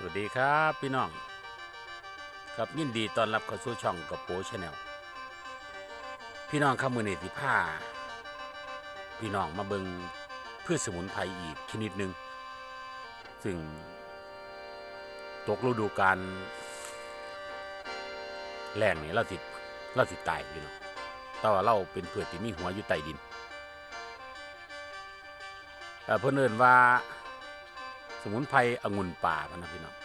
สวัสดีครับพี่น้อง ครับยินดีต้อนรับเข้าสู่ช่องกับโปชาแนลพี่น้องครับมือนี้ที่ผ้าพี่น้องมาเบิงพืชสมุนไพรอีกชนิดหนึ่งซึ่งตกฤดูกาลแรงนี่เราติดเราติดตายพี่น้องแต่ว่าเราเป็นเพืชที่มีหัวอยู่ใต้ดินเอ่เพื่อนเอินว่า มุนไพรองุ่นป่าพะนะพี่น้อง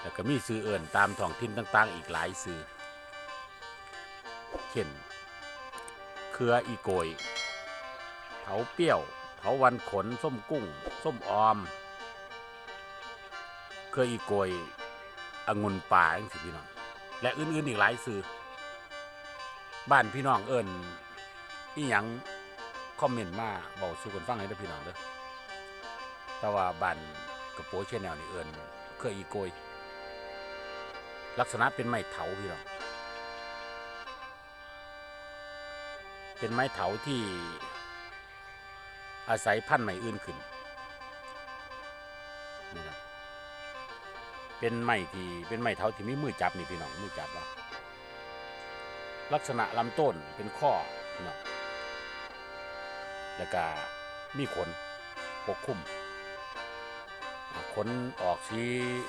แล้วก็มีซื้อเอิ่นตามท้องถิ่นต่าง ๆ อีกหลายซื้อเช่นเครืออีโกยเผาเปรี้ยวเผาวันขน ส้มกุ้ง ส้มออม เครืออีโกยองุ่นป่าจังสิพี่น้อง และอื่น ๆ อีกหลายซื้อบ้านพี่น้องเอิ่นอีหยังคอมเมนต์มาบอกสู่กันฟังให้ได้พี่น้องเด้อ แต่ว่าบ้านกระโปงเชนแนวนี่เอิญเคยอีโกย ลักษณะเป็นไม้เถาพี่น้องเป็นไม้เถาที่อาศัยพันธุ์ไม้อื่นขึ้นนะครับเป็นไม้ที่เป็นไม้เถาที่มีมือจับนี่พี่น้องมือจับว่าลักษณะลำต้นเป็นข้อน้องแล้วก็มีขนปกคลุม ขนออกสี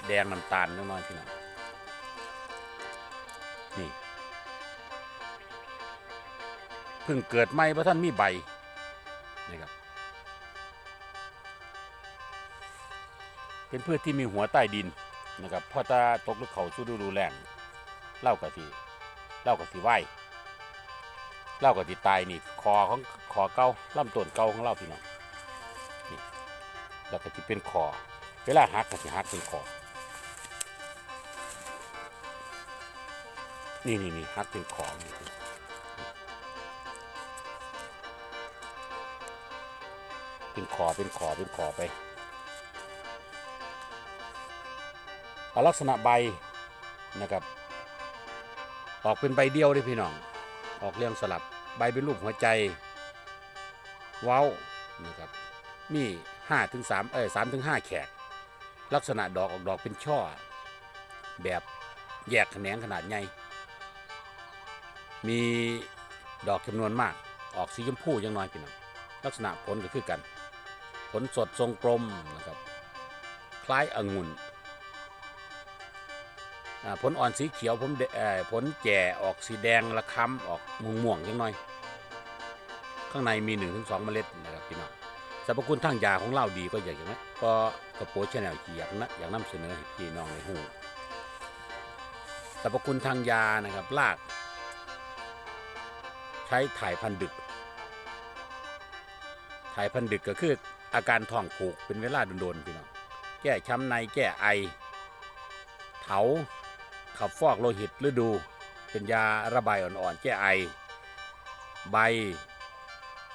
แดงน้ำตาลน้อยๆพี่น้องนี่เพิ่งเกิดใหม่เพราะท่านมีใบนี่ครับเป็นพืชที่มีหัวใต้ดินนะครับพอตาตกหรือเขาสู้ดูดูแรงเล่ากะสีเล่ากะสีไหวเล่ากะสีตายนี่คอของคอเกาลำต้นเกาของเราพี่น้องนี่แล้วก็ที่เป็นคอ เวลาหักก็สิหักเป็นคอนี่นี่นี่หักเป็นคอนี่เป็นคอเป็นคอเป็นคอไปเอาลักษณะใบนะครับ ออกเป็นใบเดียวเลยพี่น้อง ออกเรียงสลับใบเป็นรูปหัวใจเว้านะครับมีห้าถึงสามเอ้ยสามถึงห้าแขก ลักษณะดอกออกดอกเป็นช่อ แบบแยกแขนงขนาดใหญ่ มีดอกจำนวนมาก ออกสีชมพูยังน้อยพี่น้องลักษณะผลก็คือกัน ผลสดทรงกลมนะครับ คล้ายองุ่นผลอ่อนสีเขียวผมผลแก่ออกสีแดงละค้ำออกม่วงๆยังน้อย ข้างในมี1นถึงสเมล็ดนะครับพี่น้อง สรรพคุณทางยาของเราดีก็อย่างนี้ก็กระโปรงชแนลอยากนะอยากนำเสนอให้พี่น้องในหูสรรพคุณทางยานะครับรากใช้ถ่ายพันดึก ถ่ายพันดึกก็คืออาการท้องผูกเป็นเวลาโดนๆพี่น้องแก้ช้ำในแก้ไอ เถาขับฟอกโลหิตฤดู เป็นยาระบายอ่อนๆ แก้ไอ ใบ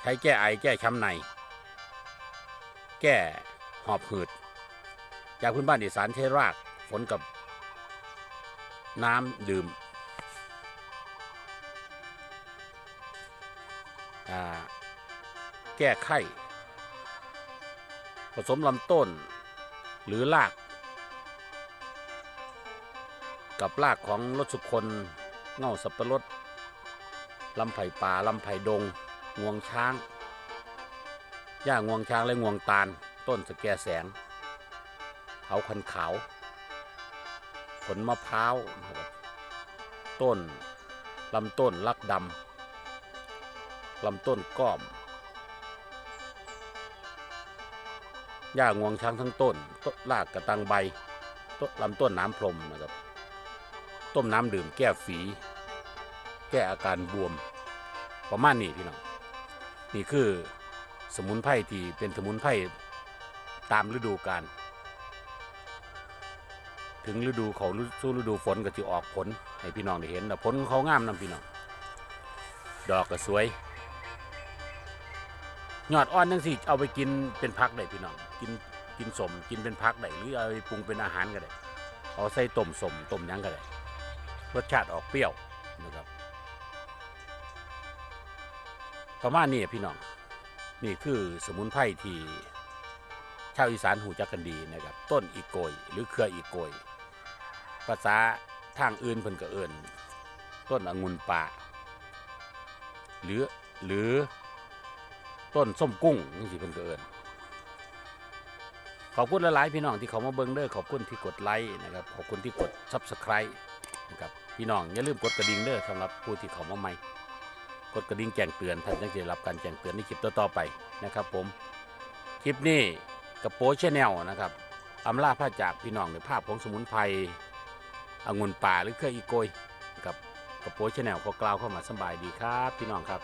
ใช้แก้ไอแก้ช้ำใน แก้หอบหืดยาพื้นบ้านอีสานใช้รากฝนกับน้ำดื่มแก้ไข้ ผสมลำต้นหรือราก กับรากของรถสุคนเง่าสับปะรดลำไผ่ป่าลำไผ่ดง งวงช้าง ย่างวงช้างและงวงตาล ต้นสแกแสงเถาคันขาว ผลมะพร้าวนะครับต้นลำต้นลักดำลำต้นก้อมย่างวงช้างทั้งต้นต้นรากกระตังใบต้นลำต้นน้ำพรมนะครับ ต้มน้ำดื่มแก้ฝี แก้อาการบวม ประมาณนี้พี่น้องนี่คือ สมุนไพรที่เป็นสมุนไพรตามฤดูกาลถึงฤดูเขาสู้ฤดูฝนก็จะออกผลให้พี่น้องได้เห็นแต่ผลเขางามนำพี่น้อง ดอกก็สวยยอดอ่อนนั่งสิเอาไปกินเป็นพักได้พี่น้อง กินกินสมกินเป็นพักได้หรือเอาไปปรุงเป็นอาหารก็ได้เอาใส่ต้มสมต้มยังก็ได้รสชาติออกเปรี้ยวนะครับประมาณนี้พี่น้อง นี่คือสมุนไพรที่ชาวอีสานหูจักกันดีนะครับ ต้นอีโกยหรือเครืออีโกยภาษาทางอื่นเพิ่นก็เอิ้นต้นองุ่นป่าหรือหรือต้นส้มกุ้งนี่สิเพิ่นก็เอิ้นขอบคุณหลายๆพี่น้องที่เขามาเบิ่งเด้อขอบคุณที่กดไลค์นะครับขอบคุณที่กด Subscribe นะครับพี่น้องอย่าลืมกดกระดิ่งเด้อสำหรับผู้ที่เขามาใหม่ กดกระดิ่งแจ้งเตือนท่านจะได้รับการแจ้งเตือนในคลิปต่อๆไปนะครับ ผมคลิปนี้กับโป๊ชแนลนะครับอำลาพระจากพี่น้องในภาพของสมุนไพรองุ่นป่าหรือเครืออีโกยกับกับโป๊ชแนลก็กล่าวเข้ามาสบายดีครับ พี่น้องครับ